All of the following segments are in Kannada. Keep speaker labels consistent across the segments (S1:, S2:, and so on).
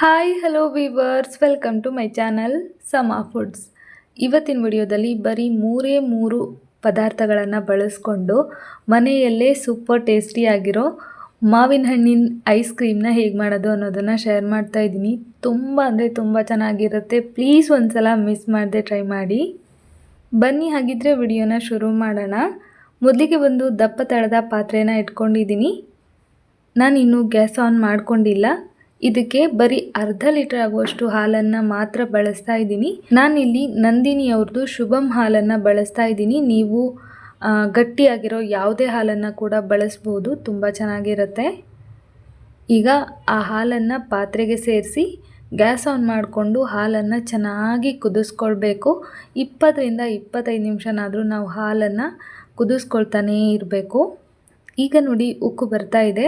S1: Hi hello viewers welcome to my channel ಸಮಾ ಫುಡ್ಸ್ ಇವತ್ತಿನ ವಿಡಿಯೋದಲ್ಲಿ ಬರೀ ಮೂರೇ ಮೂರು ಪದಾರ್ಥಗಳನ್ನು ಬಳಸ್ಕೊಂಡು ಮನೆಯಲ್ಲೇ ಸೂಪರ್ ಟೇಸ್ಟಿಯಾಗಿರೋ ಮಾವಿನ ಹಣ್ಣಿನ ಐಸ್ ಕ್ರೀಮ್ನ ಹೇಗೆ ಮಾಡೋದು ಅನ್ನೋದನ್ನು ಶೇರ್ ಮಾಡ್ತಾ ಇದ್ದೀನಿ. ತುಂಬ ಅಂದರೆ ತುಂಬ ಚೆನ್ನಾಗಿರುತ್ತೆ. ಪ್ಲೀಸ್ ಒಂದ್ಸಲ ಮಿಸ್ ಮಾಡದೆ ಟ್ರೈ ಮಾಡಿ. ಬನ್ನಿ, ಹಾಗಿದ್ರೆ ವಿಡಿಯೋನ ಶುರು ಮಾಡೋಣ. ಮೊದಲಿಗೆ ಒಂದು ದಪ್ಪ ತಳದ ಪಾತ್ರೆನ ಇಟ್ಕೊಂಡಿದ್ದೀನಿ. ನಾನು ಇನ್ನೂ ಗ್ಯಾಸ್ ಆನ್ ಮಾಡ್ಕೊಂಡಿಲ್ಲ. ಇದಕ್ಕೆ ಬರೀ ಅರ್ಧ ಲೀಟರ್ ಆಗುವಷ್ಟು ಹಾಲನ್ನು ಮಾತ್ರ ಬಳಸ್ತಾ ಇದ್ದೀನಿ. ನಾನಿಲ್ಲಿ ನಂದಿನಿ ಅವ್ರದ್ದು ಶುಭಮ್ ಹಾಲನ್ನು ಬಳಸ್ತಾ ಇದ್ದೀನಿ. ನೀವು ಗಟ್ಟಿಯಾಗಿರೋ ಯಾವುದೇ ಹಾಲನ್ನು ಕೂಡ ಬಳಸ್ಬೋದು. ತುಂಬ ಚೆನ್ನಾಗಿರುತ್ತೆ. ಈಗ ಆ ಹಾಲನ್ನು ಪಾತ್ರೆಗೆ ಸೇರಿಸಿ ಗ್ಯಾಸ್ ಆನ್ ಮಾಡಿಕೊಂಡು ಹಾಲನ್ನು ಚೆನ್ನಾಗಿ ಕುದಿಸ್ಕೊಳ್ಬೇಕು. ಇಪ್ಪತ್ತರಿಂದ ಇಪ್ಪತ್ತೈದು ನಿಮಿಷನಾದರೂ ನಾವು ಹಾಲನ್ನು ಕುದಿಸ್ಕೊಳ್ತಾನೇ ಇರಬೇಕು. ಈಗ ನೋಡಿ ಉಕ್ಕು ಬರ್ತಾ ಇದೆ.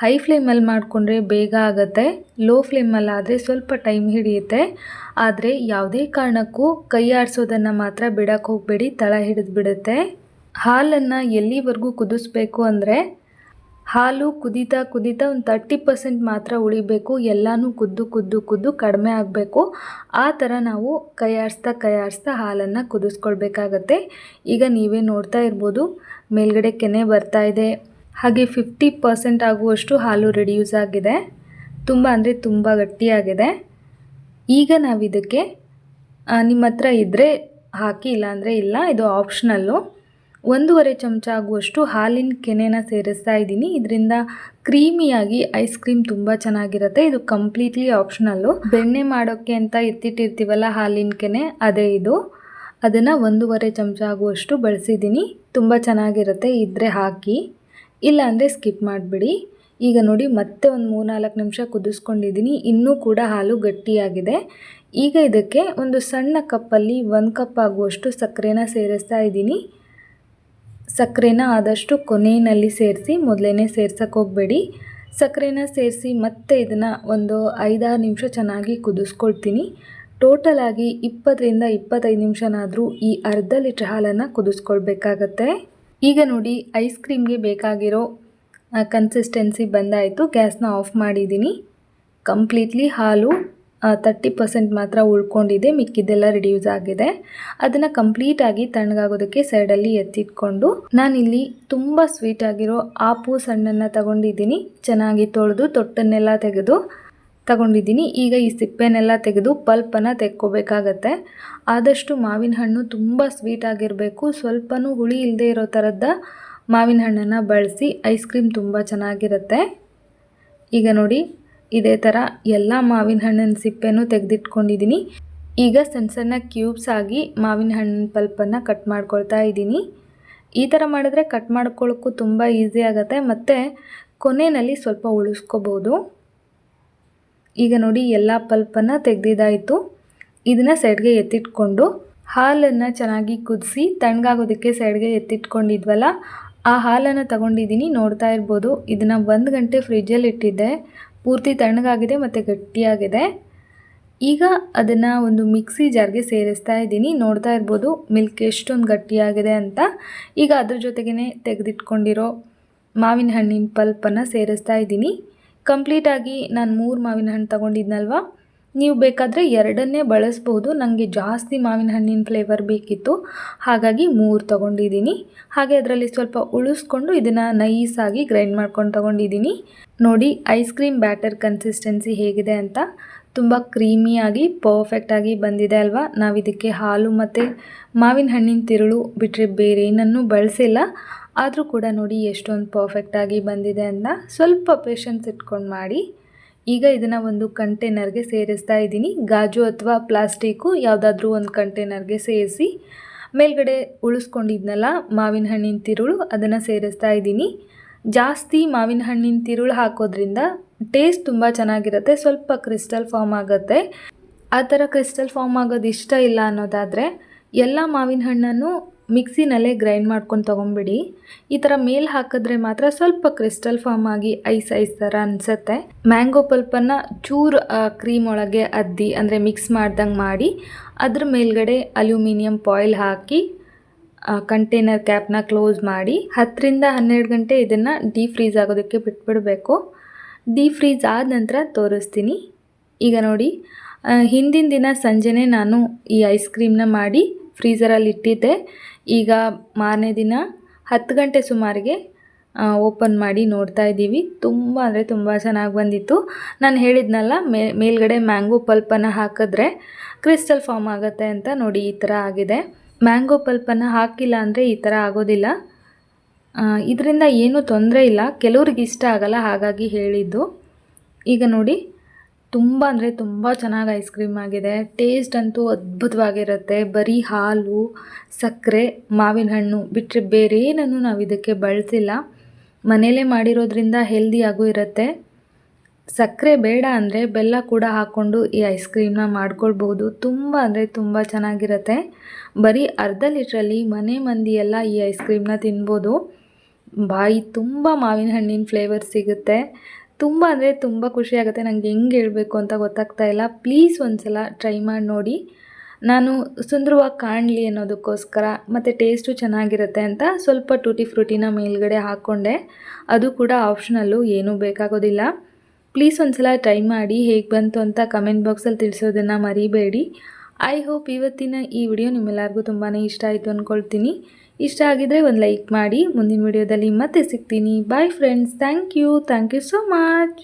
S1: ಹೈ ಫ್ಲೇಮಲ್ಲಿ ಮಾಡಿಕೊಂಡ್ರೆ ಬೇಗ ಆಗುತ್ತೆ. ಲೋ ಫ್ಲೇಮಲ್ಲಾದರೆ ಸ್ವಲ್ಪ ಟೈಮ್ ಹಿಡಿಯುತ್ತೆ. ಆದರೆ ಯಾವುದೇ ಕಾರಣಕ್ಕೂ ಕೈ ಆಡಿಸೋದನ್ನು ಮಾತ್ರ ಬಿಡಕ್ಕೆ ಹೋಗಬೇಡಿ, ತಳ ಹಿಡಿದು ಬಿಡುತ್ತೆ. ಹಾಲನ್ನು ಎಲ್ಲಿವರೆಗೂ ಕುದಿಸ್ಬೇಕು ಅಂದರೆ ಹಾಲು ಕುದೀತಾ ಕುದೀತಾ ಒಂದು ತರ್ಟಿ ಪರ್ಸೆಂಟ್ ಮಾತ್ರ ಉಳಿಬೇಕು, ಎಲ್ಲನೂ ಕುದ್ದು ಕುದ್ದು ಕುದ್ದು ಕಡಿಮೆ ಆಗಬೇಕು. ಆ ಥರ ನಾವು ಕೈ ಆಡಿಸ್ತಾ ಕೈ ಆಡಿಸ್ತಾ ಹಾಲನ್ನು ಕುದಿಸ್ಕೊಳ್ಬೇಕಾಗತ್ತೆ. ಈಗ ನೀವೇ ನೋಡ್ತಾ ಇರ್ಬೋದು, ಮೇಲ್ಗಡೆ ಕೆನೆ ಬರ್ತಾ ಇದೆ. ಹಾಗೆ ಫಿಫ್ಟಿ ಪರ್ಸೆಂಟ್ ಆಗುವಷ್ಟು ಹಾಲು ರೆಡ್ಯೂಸ್ ಆಗಿದೆ. ತುಂಬ ಅಂದರೆ ತುಂಬ ಗಟ್ಟಿಯಾಗಿದೆ. ಈಗ ನಾವು ಇದಕ್ಕೆ ನಿಮ್ಮ ಹತ್ರ ಇದ್ದರೆ ಹಾಕಿ, ಇಲ್ಲಾಂದರೆ ಇಲ್ಲ, ಇದು ಆಪ್ಷನಲ್ಲು ಒಂದೂವರೆ ಚಮಚ ಆಗುವಷ್ಟು ಹಾಲಿನ ಕೆನೆನ ಸೇರಿಸ್ತಾ ಇದ್ದೀನಿ. ಇದರಿಂದ ಕ್ರೀಮಿಯಾಗಿ ಐಸ್ ಕ್ರೀಮ್ ತುಂಬ ಚೆನ್ನಾಗಿರುತ್ತೆ. ಇದು ಕಂಪ್ಲೀಟ್ಲಿ ಆಪ್ಷನಲ್ಲು ಬೆಣ್ಣೆ ಮಾಡೋಕ್ಕೆ ಅಂತ ಎತ್ತಿಟ್ಟಿರ್ತೀವಲ್ಲ ಹಾಲಿನ ಕೆನೆ, ಅದೇ ಇದು. ಅದನ್ನು ಒಂದೂವರೆ ಚಮಚ ಆಗುವಷ್ಟು ಬಳಸಿದ್ದೀನಿ. ತುಂಬ ಚೆನ್ನಾಗಿರುತ್ತೆ ಇದ್ದರೆ ಹಾಕಿ. ಇಲ್ಲ ಅಂದರೆ ಸ್ಕಿಪ್ ಮಾಡಿಬಿಡಿ. ಈಗ ನೋಡಿ ಮತ್ತೆ ಒಂದು ಮೂರ್ನಾಲ್ಕು ನಿಮಿಷ ಕುದಿಸ್ಕೊಂಡಿದ್ದೀನಿ ಇನ್ನೂ ಕೂಡ ಹಾಲು ಗಟ್ಟಿಯಾಗಿದೆ. ಈಗ ಇದಕ್ಕೆ ಒಂದು ಸಣ್ಣ ಕಪ್ಪಲ್ಲಿ ಒಂದು ಕಪ್ ಆಗುವಷ್ಟು ಸಕ್ಕರೆನ ಸೇರಿಸ್ತಾ ಇದ್ದೀನಿ ಸಕ್ಕರೆನ ಆದಷ್ಟು ಕೊನೆಯಲ್ಲಿ ಸೇರಿಸಿ ಮೊದಲೇ ಸೇರ್ಸಕ್ಕೆ ಹೋಗಬೇಡಿ. ಸಕ್ಕರೆನ ಸೇರಿಸಿ ಮತ್ತೆ ಇದನ್ನು ಒಂದು ಐದಾರು ನಿಮಿಷ ಚೆನ್ನಾಗಿ ಕುದಿಸ್ಕೊಳ್ತೀನಿ. ಟೋಟಲ್ ಆಗಿ ಇಪ್ಪತ್ತರಿಂದ ಇಪ್ಪತ್ತೈದು ನಿಮಿಷನಾದರೂ ಈ ಅರ್ಧ ಲೀಟ್ರ್ ಹಾಲನ್ನು ಕುದಿಸ್ಕೊಳ್ಬೇಕಾಗತ್ತೆ. ಈಗ ನೋಡಿ ಐಸ್ ಕ್ರೀಮ್ಗೆ ಬೇಕಾಗಿರೋ ಕನ್ಸಿಸ್ಟೆನ್ಸಿ ಬಂದಾಯಿತು. ಗ್ಯಾಸ್ನ ಆಫ್ ಮಾಡಿದ್ದೀನಿ. ಕಂಪ್ಲೀಟ್ಲಿ ಹಾಲು ತರ್ಟಿ ಪರ್ಸೆಂಟ್ ಮಾತ್ರ ಉಳ್ಕೊಂಡಿದೆ. ಮಿಕ್ಕಿದ್ದೆಲ್ಲ ರಿಡ್ಯೂಸ್ ಆಗಿದೆ. ಅದನ್ನು ಕಂಪ್ಲೀಟಾಗಿ ತಣ್ಣಗಾಗೋದಕ್ಕೆ ಸೈಡಲ್ಲಿ ಎತ್ತಿಟ್ಕೊಂಡು, ನಾನಿಲ್ಲಿ ತುಂಬ ಸ್ವೀಟಾಗಿರೋ ಆಗಿರೋ ಸಣ್ಣನ್ನು ತಗೊಂಡಿದ್ದೀನಿ. ಚೆನ್ನಾಗಿ ತೊಳೆದು, ತೊಟ್ಟನ್ನೆಲ್ಲ ತೆಗೆದು. ತಗೊಂಡಿದ್ದೀನಿ. ಈಗ ಈ ಸಿಪ್ಪೆನೆಲ್ಲ ತೆಗೆದು ಪಲ್ಪನ್ನು ತೆಕ್ಕೋಬೇಕಾಗತ್ತೆ. ಆದಷ್ಟು ಮಾವಿನ ಹಣ್ಣು ತುಂಬ ಸ್ವೀಟ್ ಆಗಿರಬೇಕು. ಸ್ವಲ್ಪನೂ ಹುಳಿ ಇಲ್ಲದೆ ಇರೋ ಥರದ್ದ ಮಾವಿನ ಹಣ್ಣನ್ನು ಬಳಸಿ ಐಸ್ ಕ್ರೀಮ್ ತುಂಬ ಚೆನ್ನಾಗಿರುತ್ತೆ. ಈಗ ನೋಡಿ, ಇದೇ ಥರ ಎಲ್ಲ ಮಾವಿನ ಹಣ್ಣಿನ ಸಿಪ್ಪೆನೂ ತೆಗೆದಿಟ್ಕೊಂಡಿದ್ದೀನಿ. ಈಗ ಸಣ್ಣ ಸಣ್ಣ ಕ್ಯೂಬ್ಸ್ ಆಗಿ ಮಾವಿನ ಹಣ್ಣಿನ ಪಲ್ಪನ್ನು ಕಟ್ ಮಾಡ್ಕೊಳ್ತಾ ಇದ್ದೀನಿ. ಈ ಥರ ಮಾಡಿದ್ರೆ ಕಟ್ ಮಾಡ್ಕೊಳ್ಳೋಕ್ಕೂ ತುಂಬ ಈಸಿ ಆಗುತ್ತೆ. ಮತ್ತು ಕೊನೆಯಲ್ಲಿ ಸ್ವಲ್ಪ ಉಳಿಸ್ಕೋಬೋದು. ಈಗ ನೋಡಿ ಎಲ್ಲ ಪಲ್ಪನ್ನು ತೆಗೆದಿದ್ದಾಯಿತು ಇದನ್ನು ಸೈಡ್ಗೆ ಎತ್ತಿಟ್ಕೊಂಡು ಹಾಲನ್ನು ಚೆನ್ನಾಗಿ ಕುದಿಸಿ ತಣ್ಣಗಾಗೋದಕ್ಕೆ ಸೈಡ್ಗೆ ಎತ್ತಿಟ್ಕೊಂಡಿದ್ವಲ್ಲ, ಆ ಹಾಲನ್ನು ತಗೊಂಡಿದ್ದೀನಿ ನೋಡ್ತಾ ಇರ್ಬೋದು. ಇದನ್ನು ಒಂದು ಗಂಟೆ ಫ್ರಿಜ್ಜಲ್ಲಿ ಇಟ್ಟಿದ್ದೆ. ಪೂರ್ತಿ ತಣ್ಣಗಾಗಿದೆ ಮತ್ತು ಗಟ್ಟಿಯಾಗಿದೆ. ಈಗ ಅದನ್ನು ಒಂದು ಮಿಕ್ಸಿ ಜಾರ್ಗೆ ಸೇರಿಸ್ತಾ ಇದ್ದೀನಿ. ನೋಡ್ತಾ ಇರ್ಬೋದು ಮಿಲ್ಕ್ ಎಷ್ಟೊಂದು ಗಟ್ಟಿಯಾಗಿದೆ ಅಂತ. ಈಗ ಅದ್ರ ಜೊತೆಗೇ ತೆಗೆದಿಟ್ಕೊಂಡಿರೋ ಮಾವಿನ ಹಣ್ಣಿನ ಪಲ್ಪನ್ನು ಸೇರಿಸ್ತಾ ಇದ್ದೀನಿ. ಕಂಪ್ಲೀಟಾಗಿ ನಾನು ಮೂರು ಮಾವಿನ ಹಣ್ಣು ತೊಗೊಂಡಿದ್ನಲ್ವ? ನೀವು ಬೇಕಾದರೆ ಎರಡನ್ನೇ ಬಳಸ್ಬೋದು. ನನಗೆ ಜಾಸ್ತಿ ಮಾವಿನ ಹಣ್ಣಿನ ಫ್ಲೇವರ್ ಬೇಕಿತ್ತು. ಹಾಗಾಗಿ ಮೂರು ತೊಗೊಂಡಿದ್ದೀನಿ. ಹಾಗೆ ಅದರಲ್ಲಿ ಸ್ವಲ್ಪ ಉಳಿಸ್ಕೊಂಡು ಇದನ್ನು ನೈಸಾಗಿ ಗ್ರೈಂಡ್ ಮಾಡ್ಕೊಂಡು ತೊಗೊಂಡಿದ್ದೀನಿ. ನೋಡಿ ಐಸ್ ಕ್ರೀಮ್ ಬ್ಯಾಟರ್ ಕನ್ಸಿಸ್ಟೆನ್ಸಿ ಹೇಗಿದೆ ಅಂತ. ತುಂಬ ಕ್ರೀಮಿಯಾಗಿ, ಪರ್ಫೆಕ್ಟಾಗಿ ಬಂದಿದೆ ಅಲ್ವಾ? ನಾವು ಇದಕ್ಕೆ ಹಾಲು ಮತ್ತು ಮಾವಿನ ಹಣ್ಣಿನ ತಿರುಳು ಬಿಟ್ಟರೆ ಬೇರೆ ಏನನ್ನೂ ಬಳಸಿಲ್ಲ. ಆದರೂ ಕೂಡ ನೋಡಿ ಎಷ್ಟೊಂದು ಪರ್ಫೆಕ್ಟಾಗಿ ಬಂದಿದೆ ಅಂತ. ಸ್ವಲ್ಪ ಪೇಷನ್ಸ್ ಇಟ್ಕೊಂಡು ಮಾಡಿ. ಈಗ ಇದನ್ನು ಒಂದು ಕಂಟೈನರ್ಗೆ ಸೇರಿಸ್ತಾ ಇದ್ದೀನಿ. ಗಾಜು ಅಥವಾ ಪ್ಲಾಸ್ಟಿಕ್ಕು ಯಾವುದಾದ್ರೂ ಒಂದು ಕಂಟೈನರ್ಗೆ ಸೇರಿಸಿ, ಮೇಲ್ಗಡೆ ಉಳಿಸ್ಕೊಂಡಿದ್ನಲ್ಲ ಮಾವಿನ ಹಣ್ಣಿನ ತಿರುಳು, ಅದನ್ನು ಸೇರಿಸ್ತಾ ಇದ್ದೀನಿ. ಜಾಸ್ತಿ ಮಾವಿನ ಹಣ್ಣಿನ ತಿರುಳು ಹಾಕೋದ್ರಿಂದ ಟೇಸ್ಟ್ ತುಂಬ ಚೆನ್ನಾಗಿರುತ್ತೆ. ಸ್ವಲ್ಪ ಕ್ರಿಸ್ಟಲ್ ಫಾರ್ಮ್ ಆಗುತ್ತೆ. ಆ ಥರ ಕ್ರಿಸ್ಟಲ್ ಫಾರ್ಮ್ ಆಗೋದು ಇಷ್ಟ ಇಲ್ಲ ಅನ್ನೋದಾದರೆ ಎಲ್ಲ ಮಾವಿನ ಹಣ್ಣನ್ನು ಮಿಕ್ಸಿನಲ್ಲೇ ಗ್ರೈಂಡ್ ಮಾಡ್ಕೊಂಡು ತೊಗೊಂಬಿಡಿ. ಈ ಥರ ಮೇಲೆ ಹಾಕಿದ್ರೆ ಮಾತ್ರ ಸ್ವಲ್ಪ ಕ್ರಿಸ್ಟಲ್ ಫಾರ್ಮ್ ಆಗಿ ಐಸ್ ಐಸ್ ಥರ ಅನಿಸುತ್ತೆ. ಮ್ಯಾಂಗೋ ಪಲ್ಪನ್ನು ಚೂರು ಕ್ರೀಮ್ ಒಳಗೆ ಅದ್ದಿ, ಅಂದರೆ ಮಿಕ್ಸ್ ಮಾಡ್ದಂಗೆ ಮಾಡಿ ಅದ್ರ ಮೇಲ್ಗಡೆ ಅಲ್ಯೂಮಿನಿಯಂ ಫಾಯಿಲ್ ಹಾಕಿ ಕಂಟೈನರ್ ಕ್ಯಾಪ್ನ ಕ್ಲೋಸ್ ಮಾಡಿ ಹತ್ತರಿಂದ ಹನ್ನೆರಡು ಗಂಟೆ ಇದನ್ನು ಡೀಪ್ ಫ್ರೀಸ್ ಆಗೋದಕ್ಕೆ ಬಿಟ್ಬಿಡಬೇಕು. ಡೀಪ್ ಫ್ರೀಜ್ ಆದ ನಂತರ ತೋರಿಸ್ತೀನಿ. ಈಗ ನೋಡಿ ಹಿಂದಿನ ದಿನ ಸಂಜೆನೇ ನಾನು ಈ ಐಸ್ ಕ್ರೀಮ್ನ ಮಾಡಿ ಫ್ರೀಸರಲ್ಲಿ ಇಟ್ಟಿದ್ದೆ. ಈಗ ಮಾರನೇ ದಿನ ಹತ್ತು ಗಂಟೆ ಸುಮಾರಿಗೆ ಓಪನ್ ಮಾಡಿ ನೋಡ್ತಾ ಇದ್ದೀವಿ. ತುಂಬ ಅಂದರೆ ತುಂಬ ಚೆನ್ನಾಗಿ ಬಂದಿತ್ತು. ನಾನು ಹೇಳಿದ್ನಲ್ಲ ಮೇಲ್ಗಡೆ ಮ್ಯಾಂಗೋ ಪಲ್ಪನ್ನು ಹಾಕಿದ್ರೆ ಕ್ರಿಸ್ಟಲ್ ಫಾರ್ಮ್ ಆಗುತ್ತೆ ಅಂತ ನೋಡಿ ಈ ಥರ ಆಗಿದೆ. ಮ್ಯಾಂಗೋ ಪಲ್ಪನ್ನು ಹಾಕಿಲ್ಲ ಅಂದರೆ ಈ ಥರ ಆಗೋದಿಲ್ಲ. ಇದರಿಂದ ಏನೂ ತೊಂದರೆ ಇಲ್ಲ. ಕೆಲವ್ರಿಗೆ ಇಷ್ಟ ಆಗಲ್ಲ, ಹಾಗಾಗಿ ಹೇಳಿದ್ದು. ಈಗ ನೋಡಿ, ತುಂಬ ಅಂದರೆ ತುಂಬ ಚೆನ್ನಾಗಿ ಐಸ್ ಕ್ರೀಮ್ ಆಗಿದೆ. ಟೇಸ್ಟ್ ಅಂತೂ ಅದ್ಭುತವಾಗಿರುತ್ತೆ. ಬರೀ ಹಾಲು, ಸಕ್ಕರೆ, ಮಾವಿನ ಹಣ್ಣು ಬಿಟ್ಟರೆ ಬೇರೇನನ್ನು ನಾವು ಇದಕ್ಕೆ ಬಳಸಿಲ್ಲ. ಮನೇಲೇ ಮಾಡಿರೋದ್ರಿಂದ ಹೆಲ್ದಿಯಾಗೂ ಇರುತ್ತೆ. ಸಕ್ಕರೆ ಬೇಡ ಅಂದರೆ ಬೆಲ್ಲ ಕೂಡ ಹಾಕ್ಕೊಂಡು ಈ ಐಸ್ ಕ್ರೀಮ್ನ ಮಾಡ್ಕೊಳ್ಬೋದು ತುಂಬ ಅಂದರೆ ತುಂಬ ಚೆನ್ನಾಗಿರುತ್ತೆ. ಬರೀ ಅರ್ಧ ಲೀಟ್ರಲ್ಲಿ ಮನೆ ಮಂದಿ ಎಲ್ಲ ಈ ಐಸ್ ಕ್ರೀಮ್ನ ತಿನ್ಬೋದು. ಬಾಯಿ ತುಂಬ ಮಾವಿನ ಹಣ್ಣಿನ ಫ್ಲೇವರ್ ಸಿಗುತ್ತೆ. ತುಂಬ ಅಂದರೆ ತುಂಬ ಖುಷಿಯಾಗುತ್ತೆ ನನಗೆ ಹೆಂಗೆ ಹೇಳಬೇಕು ಅಂತ ಗೊತ್ತಾಗ್ತಾ ಇಲ್ಲ. ಪ್ಲೀಸ್ ಒಂದ್ಸಲ ಟ್ರೈ ಮಾಡಿ ನೋಡಿ. ನಾನು ಸುಂದರವಾಗಿ ಕಾಣಲಿ ಅನ್ನೋದಕ್ಕೋಸ್ಕರ ಮತ್ತು ಟೇಸ್ಟು ಚೆನ್ನಾಗಿರುತ್ತೆ ಅಂತ ಸ್ವಲ್ಪ ಟೂಟಿ ಫ್ರೂಟಿನ ಮೇಲ್ಗಡೆ ಹಾಕ್ಕೊಂಡೆ ಅದು ಕೂಡ ಆಪ್ಷನಲ್ಲು ಏನೂ ಬೇಕಾಗೋದಿಲ್ಲ. ಪ್ಲೀಸ್ ಒಂದ್ಸಲ ಟ್ರೈ ಮಾಡಿ ಹೇಗೆ ಬಂತು ಅಂತ ಕಮೆಂಟ್ ಬಾಕ್ಸಲ್ಲಿ ತಿಳಿಸೋದನ್ನು ಮರಿಬೇಡಿ. ಐ ಹೋಪ್ ಇವತ್ತಿನ ಈ ವಿಡಿಯೋ ನಿಮ್ಮೆಲ್ಲರಿಗೂ ತುಂಬಾ ಇಷ್ಟ ಆಯಿತು ಅಂದ್ಕೊಳ್ತೀನಿ ಇಷ್ಟ ಆಗಿದ್ರೆ ಒಂದು ಲೈಕ್ ಮಾಡಿ ಮುಂದಿನ ವಿಡಿಯೋದಲ್ಲಿ ಮತ್ತೆ ಸಿಗ್ತೀನಿ. Bye friends thank you thank you so much